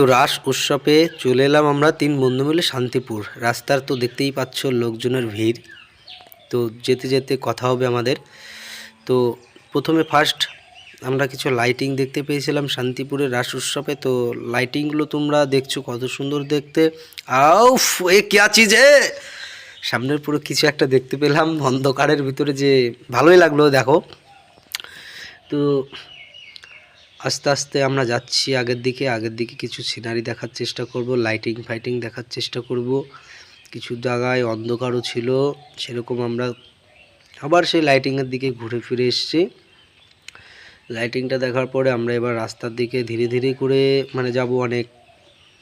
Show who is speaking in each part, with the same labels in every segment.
Speaker 1: তো রাস উৎসবে চলে এলাম আমরা তিন বন্ধু মিলে শান্তিপুর। রাস্তার তো দেখতেই পাচ্ছ লোকজনের ভিড়। তো যেতে যেতে কথা হবে আমাদের। তো প্রথমে ফার্স্ট আমরা কিছু লাইটিং দেখতে পেয়েছিলাম শান্তিপুরের রাস উৎসবে। তো লাইটিংগুলো তোমরা দেখছ কত সুন্দর দেখতে। আউফ, এ কিয়া চিজ হে সামনের পুরো কিছু একটা দেখতে পেলাম। অন্ধকারের ভিতরে যে ভালোই লাগল, দেখো। তো আস্তে আস্তে আমরা যাচ্ছি আগের দিকে। আগের দিকে কিছু সিনারি দেখার চেষ্টা করব লাইটিং ফাইটিং দেখার চেষ্টা করব। কিছু জায়গায় অন্ধকারও ছিল, সেরকম আমরা আবার সেই লাইটিংয়ের দিকে ঘুরে ফিরে এসেছি। লাইটিংটা দেখার পরে আমরা এবার রাস্তার দিকে ধীরে ধীরে করে মানে যাব অনেক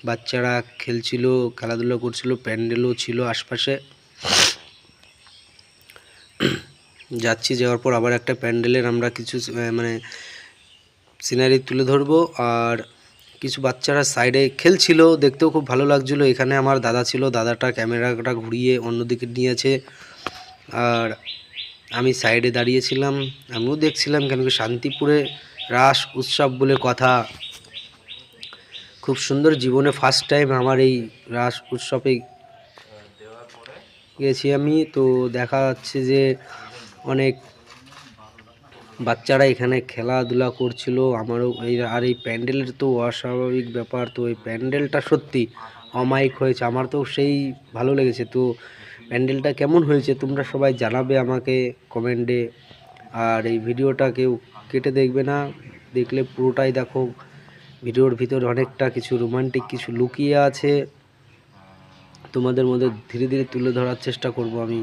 Speaker 1: বাচ্চারা খেলছিল, খেলাধুলা করছিল, প্যান্ডেলও ছিল আশপাশে। যাচ্ছি, যাওয়ার পর আবার একটা প্যান্ডেলের আমরা কিছু মানে সিনারি তুলে ধরবো। আর কিছু বাচ্চারা সাইডে খেলছিল, দেখতেও খুব ভালো লাগছিল। এখানে আমার দাদা ছিল, দাদাটা ক্যামেরাটা ঘুরিয়ে অন্যদিকে নিয়েছে। আর আমি সাইডে দাঁড়িয়েছিলাম, আমিও দেখছিলাম কেন কি শান্তিপুরে রাস উৎসব বলে কথা। খুব সুন্দর জীবনে ফার্স্ট টাইম আমার এই রাস উৎসবে গেছি আমি। তো দেখা যাচ্ছে যে অনেক বাচ্চারা এখানে খেলাধুলা করছিল, আমারও এই, আর এই প্যান্ডেলের তো অস্বাভাবিক ব্যাপার, তো এই প্যান্ডেলটা সত্যি অমায়িক হয়েছে, আমার তো সেই ভালো লেগেছে। তো প্যান্ডেলটা কেমন হয়েছে তোমরা সবাই জানাবে আমাকে কমেন্টে, আর এই ভিডিওটা কেউ কেটে দেখবে না, দেখলে পুরোটাই দেখো। ভিডিওর ভিতর অনেকটা কিছু রোমান্টিক কিছু লুকিয়ে আছে, তোমাদের মধ্যে ধীরে ধীরে তুলে ধরার চেষ্টা করব আমি।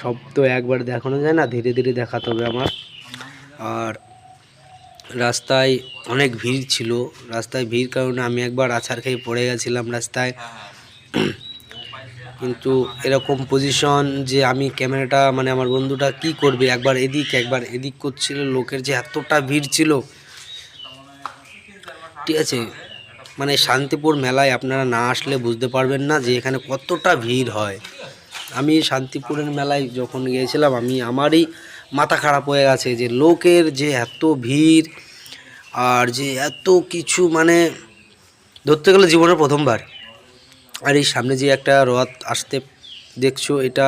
Speaker 1: সব তো একবার দেখানো যায় না, ধীরে ধীরে দেখাতে হবে আমার। আর রাস্তায় অনেক ভিড় ছিল। রাস্তায় ভিড় কারণে আমি একবার আছাড় খেয়ে পড়ে গেছিলাম রাস্তায়। কিন্তু এরকম পজিশন যে আমি ক্যামেরাটা মানে আমার বন্ধুটা কি করবে? একবার এদিক একবার এদিক করছিল, লোকের যে এতটা ভিড় ছিল। ঠিক আছে? মানে শান্তিপুর মেলায় আপনারা না আসলে বুঝতে পারবেন না যে এখানে কতটা ভিড় হয়। আমি শান্তিপুরের মেলায় যখন গিয়েছিলাম, আমি আমারই মাথা খারাপ হয়ে গেছে, যে লোকের যে এত ভিড় আর যে এত কিছু মানে ধরতে গেলে জীবনের প্রথমবার। আর এই সামনে যে একটা রথ আসতে দেখছ, এটা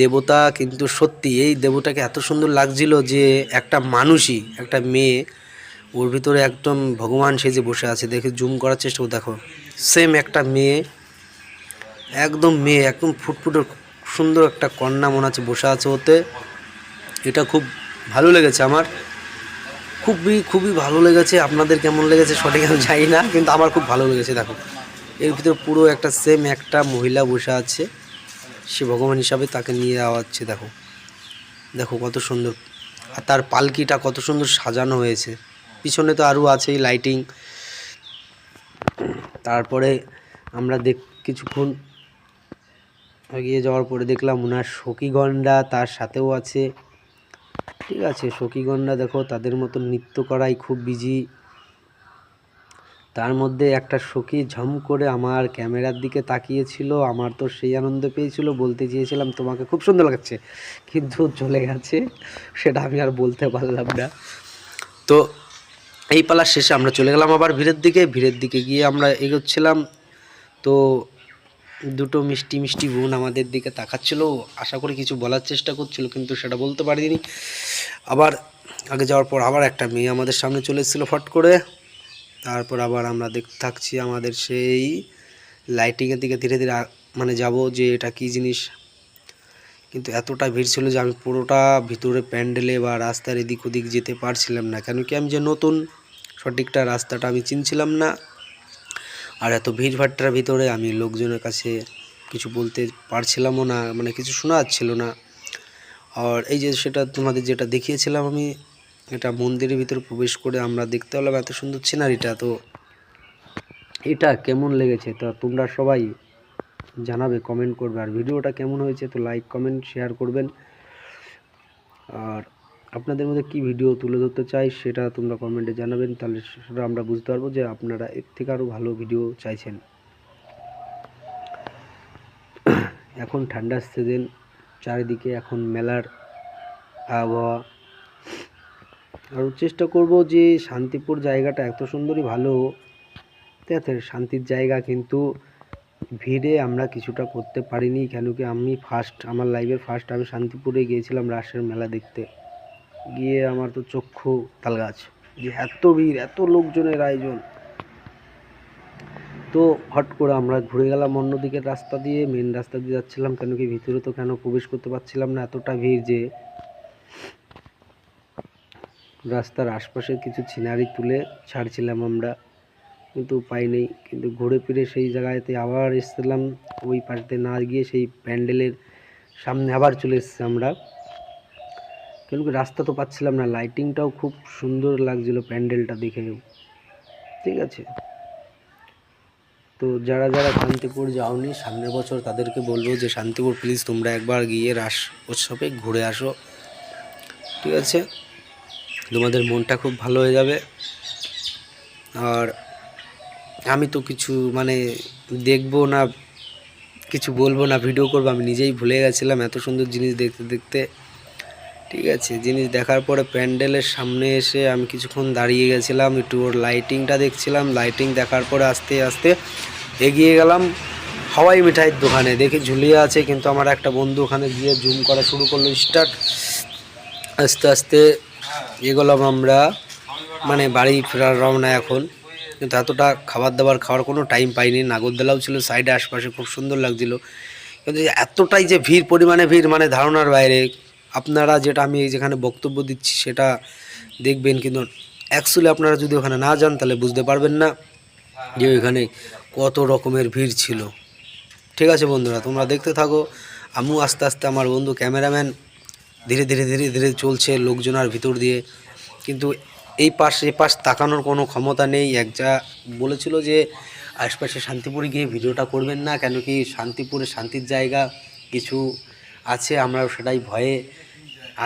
Speaker 1: দেবতা কিন্তু সত্যি, এই দেবতাকে এত সুন্দর লাগছিল যে একটা মানুষই, একটা মেয়ে, ওর ভিতরে একদম ভগবান সেজে বসে আছে। দেখে জুম করার চেষ্টা দেখো। সেম একটা মেয়ে, একদম মেয়ে, একদম ফুটফুটে সুন্দর একটা কন্যা মনে আছে বসে আছে ওতে। এটা খুব ভালো লেগেছে আমার। খুবই খুবই ভালো লেগেছে। আপনাদের কেমন লেগেছে সঠিক আমি জানি না, কিন্তু আমার খুব ভালো লেগেছে, দেখো। এর ভিতরে পুরো একটা সেম একটা মহিলা বসে আছে। সে ভগবান হিসাবে তাকে নিয়ে যাওয়া হচ্ছে, দেখো। দেখো কত সুন্দর। আর তার পালকিটা কত সুন্দর সাজানো হয়েছে। পিছনে তো আরও আছেই লাইটিং তারপরে আমরা দেখ, কিছুক্ষণ এগিয়ে যাওয়ার পরে দেখলাম ওনার সখীগণ্ডা তার সাথেও আছে। ঠিক আছে, সখীগণরা দেখো তাদের মতো নৃত্য করাই খুব বিজি তার মধ্যে একটা সখী ঝম করে আমার ক্যামেরার দিকে তাকিয়েছিল, আমার তো সেই আনন্দ পেয়েছিল, বলতে চেয়েছিলাম তোমাকে খুব সুন্দর লাগছে, কিন্তু চলে গেছে, সেটা আমি আর বলতে পারলাম না। তো এই পালার শেষে আমরা চলে গেলাম আবার ভিড়ের দিকে ভিড়ের দিকে গিয়ে আমরা এগোচ্ছিলাম। তো দুটো মিষ্টি মিষ্টি বোন আমাদের দিকে তাকাচ্ছিল। আশা করি কিছু বলার চেষ্টা করছিল, কিন্তু সেটা বলতে পারিনি। আবার আগে যাওয়ার পর আবার একটা মেয়ে আমাদের সামনে চলে এসেছিল ফট করে। তারপর আবার আমরা দেখতে থাকছি আমাদের সেই লাইটিংয়ের দিকে ধীরে ধীরে মানে যাব যে এটা কী জিনিস। কিন্তু এতটা ভিড় ছিল যে আমি পুরোটা ভিতরে প্যান্ডেলে বা রাস্তার এদিক ওদিক যেতে পারছিলাম না। কেন কি আমি যে নতুন, সঠিকটা রাস্তাটা আমি চিনছিলাম না। আর এত ভিড় ভাট্টার ভিতরে আমি লোকজনের কাছে কিছু বলতে পারছিলামও না মানে কিছু শোনা যাচ্ছিল না। আর এই যে সেটা তোমাদের যেটা দেখিয়েছিলাম আমি, এটা মন্দিরের ভিতরে প্রবেশ করে আমরা দেখতে পেলাম এত সুন্দর সিনারিটা, তো এটা কেমন লেগেছে? তো তোমরা সবাই জানাবে কমেন্ট করবে। আর ভিডিওটা কেমন হয়েছে তো লাইক কমেন্ট শেয়ার করবেন। আর আপনাদের মধ্যে কি ভিডিও তুলে ধরতে চাই সেটা তোমরা কমেন্টে জানাবেন, তাহলে সেটা আমরা বুঝতে পারব যে আপনারা এর থেকে আরও ভালো ভিডিও চাইছেন। এখন ঠান্ডার সিজন চারিদিকে এখন মেলার আবহাওয়া। আর চেষ্টা করব যে শান্তিপুর জায়গাটা এত সুন্দরই ভালো, ঠিক আছে, শান্তির জায়গা কিন্তু ভিড়ে আমরা কিছুটা করতে পারিনি, কেন কি আমি ফার্স্ট আমার লাইফের ফার্স্ট আমি শান্তিপুরে গিয়েছিলাম রাসের মেলা দেখতে। গিয়ে আমার তো চক্ষু তালগাছ। যে এত ভিড়, এত লোকজনের আয়োজন। তো হট করে আমরা ঘুরে গেলাম অন্যদিকের রাস্তা দিয়ে মেন রাস্তা দিয়ে যাচ্ছিলাম কেন কি ভিতরে তো কেন প্রবেশ করতে পারছিলাম না, এতটা ভিড় যে রাস্তার আশপাশে কিছু সিনারি তুলে ছাড়ছিলাম আমরা। কিন্তু উপায় নেই, কিন্তু ঘুরে ফিরে সেই জায়গাতে আবার এসেছিলাম। ওই পাশে না গিয়ে সেই প্যান্ডেলের সামনে আবার চলে এসেছি আমরা। কেন রাস্তা তো পাচ্ছিলাম না লাইটিংটাও খুব সুন্দর লাগছিল প্যান্ডেলটা দেখে। ঠিক আছে। তো যারা যারা শান্তিপুর যাওনি, সামনের বছর তাদেরকে বলব যে, শান্তিপুর প্লিজ তোমরা একবার গিয়ে রাস উৎসবে ঘুরে আসো। ঠিক আছে? তোমাদের মনটা খুব ভালো হয়ে যাবে। আর আমি তো কিছু মানে দেখব না, কিছু বলব না ভিডিও করব, আমি নিজেই ভুলে গেছিলাম এত সুন্দর জিনিস দেখতে দেখতে। ঠিক আছে, জিনিস দেখার পরে প্যান্ডেলের সামনে এসে আমি কিছুক্ষণ দাঁড়িয়ে গেছিলাম, একটু ওর লাইটিংটা দেখছিলাম লাইটিং দেখার পরে আস্তে আস্তে এগিয়ে গেলাম হাওয়াই মিঠাইয়ের দোকানে। দেখি ঝুলিয়ে আছে, কিন্তু আমার একটা বন্ধু ওখানে গিয়ে জুম করা শুরু করল স্টার্ট আস্তে আস্তে এগোলাম আমরা মানে বাড়ি ফেরার রওনা এখন। কিন্তু এতটা খাবার দাবার খাওয়ার কোনো টাইম পাইনি, নাগরদোলাও ছিল সাইডে আশপাশে খুব সুন্দর লাগছিল। কিন্তু এতটাই যে ভিড়, পরিমাণে ভিড় মানে ধারণার বাইরে আপনারা যেটা আমি যেখানে বক্তব্য দিচ্ছি সেটা দেখবেন, কিন্তু অ্যাকচুয়ালি আপনারা যদি ওখানে না যান, তাহলে বুঝতে পারবেন না যে ওইখানে কত রকমের ভিড় ছিল। ঠিক আছে বন্ধুরা, তোমরা দেখতে থাকো। আমিও আস্তে আস্তে আমার বন্ধু ক্যামেরাম্যান ধীরে ধীরে ধীরে ধীরে চলছে লোকজনের ভিতর দিয়ে। কিন্তু এই পাশ, এ পাশ তাকানোর কোনো ক্ষমতা নেই। এক যা বলেছিল যে আশপাশে শান্তিপুরে গিয়ে ভিডিওটা করবেন না, কেন কি শান্তিপুরে শান্তির জায়গা কিছু আছে আমরা সেটাই ভয়ে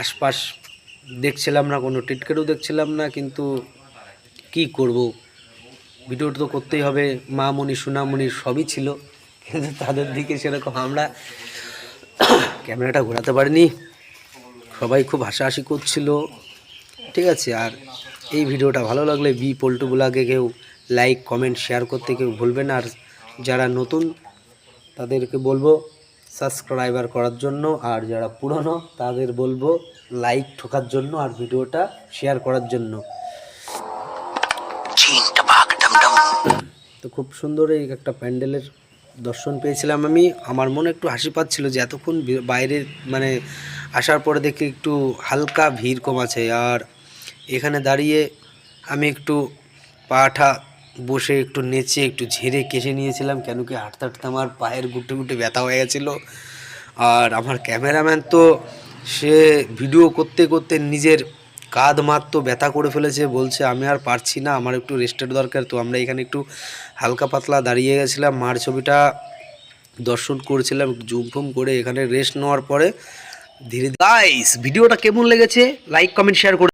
Speaker 1: আশপাশ দেখছিলাম না, কোনো টিটকেটও দেখছিলাম না, কিন্তু কি করব? ভিডিওটা তো করতেই হবে, মা মনি সোনামণি সবই ছিল। কিন্তু তাদের দিকে সেরকম আমরা ক্যামেরাটা ঘোরাতে পারিনি। সবাই খুব হাসাহাসি করছিল। ঠিক আছে, আর এই ভিডিওটা ভালো লাগলে বি পল্টু ব্লগে কেউ লাইক, কমেন্ট, শেয়ার করতে কেউ ভুলবেন আর যারা নতুন, তাদেরকে বলব সাবস্ক্রাইবার করার জন্য আর যারা পুরনো, তাদের বলব লাইক ঠোকার জন্য আর ভিডিওটা শেয়ার করার জন্য। তো খুব সুন্দর এই একটা প্যান্ডেলের দর্শন পেয়েছিলাম আমি। আমার মনে একটু হাসি পাচ্ছিল যে এতক্ষণ বাইরে মানে আসার পরে দেখি একটু হালকা ভিড় কম আছে। আর এখানে দাঁড়িয়ে আমি একটু পাটা বসে একটু নেচে, একটু ঝেড়ে কেসে নিয়েছিলাম। কেন কি হাঁটতে হাঁটতে আমার পায়ের গুটে গুটে ব্যথা হয়ে গেছিল। আর আমার ক্যামেরাম্যান তো, সে ভিডিও করতে করতে নিজের কাঁধ মাত তো ব্যথা করে ফেলেছে। বলছে, আমি আর পারছি না, আমার একটু রেস্টের দরকার। তো আমরা এখানে একটু হালকা পাতলা দাঁড়িয়ে গেছিলাম। মার ছবিটা দর্শন করেছিলাম জুম ফুম করে এখানে রেস্ট নেওয়ার পরে ধীরে গাইস ভিডিওটা কেমন লেগেছে? লাইক কমেন্ট শেয়ার করে